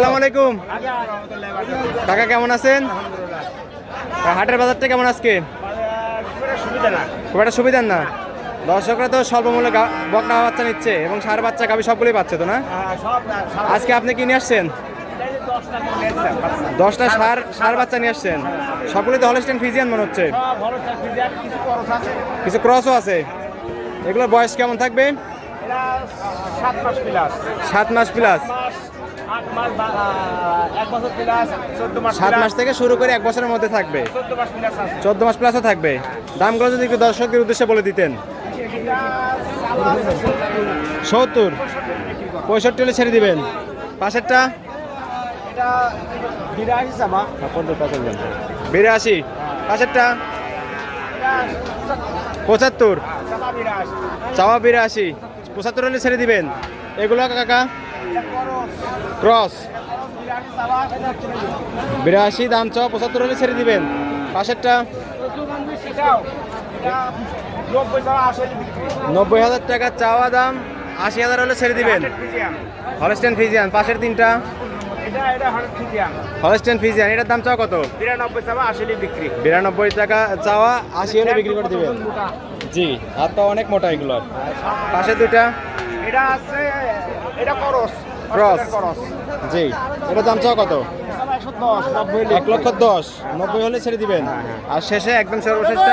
আসসালামু আলাইকুম। কাকা কেমন আছেন? হাটের বাজারটা কেমন আজকে? খুব একটা সুবিধার না। দর্শকরা তো স্বল্প মূল্যে বকনা বাচ্চা নিচ্ছে এবং সার বাচ্চা গাবি সবগুলোই পাচ্ছে তো না? আজকে আপনি কি নিয়ে আসছেন? দশটা সার সার বাচ্চা নিয়ে আসছেন। সবগুলোই তো হলস্টেন ফিজিয়ান মনে হচ্ছে। কিছু ক্রসও আছে। এগুলোর বয়স কেমন থাকবে? সাত মাস প্লাস সাত মাস থেকে শুরু করে এক বছরের মধ্যে থাকবে। চোদ্দ মাস প্লাস আছে। চোদ্দ মাস প্লাসও থাকবে। দামগুলো যদি একটু দর্শকদের উদ্দেশ্যে বলে দিতেন। সত্তর। পঁয়ষট্টি হলে ছেড়ে দিবেন। পাশেরটা? বিরাশি পাশেরটা? পঁচাত্তর। চাওয়া বিরাশি। পঁচাত্তর হলে ছেড়ে দিবেন। এগুলো কাকা? ক্রস। বিরাশি দাম চ পঁচাত্তর হলে ছেড়ে দিবেন। পাশেরটা? নব্বই হাজার টাকা চাওয়া দাম, আশি হাজার হলে ছেড়ে দিবেন। হলস্টেন ফিজিয়ান, পাশের তিনটা? ফিজিয়ান, এটার দাম কত? বিরানব্বই টাকা চাওয়া, আশি হলে বিক্রি করে দিবেন। জি অনেক মোটা এগুলোর। পাশে দুইটা? এটা আছে এটা করস। করস। জি। এটার দাম চাওয়া কত? এক লক্ষ দশ। নব্বই হলে ছেড়ে দিবেন। আর শেষে একদম সর্বশেষটা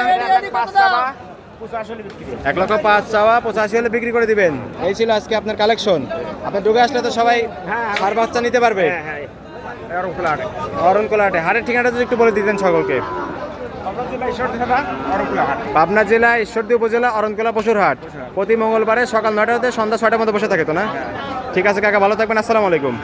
এক লক্ষ পাঁচ চাওয়া পঁচাশি হলে বিক্রি করে দিবেন। এই ছিল আজকে আপনার কালেকশন। আপনার ঢুকে আসলে তো সবাই হ্যাঁ। সার বাচ্চা নিতে পারবে। হ্যাঁ হ্যাঁ। অরণ কোলাহাটে। হাটের ঠিকানাটা যদি একটু বলে দিতেন সকলকে। পাবনা জেলা ঈশ্বরদী উপজেলা অরণকোলা পশুর হাট প্রতি মঙ্গলবারে সকাল নয়টা হতে সন্ধ্যা ছয়টার মধ্যে বসে থাকে তো না? ঠিক আছে কাকা ভালো থাকবেন আসসালামু আলাইকুম।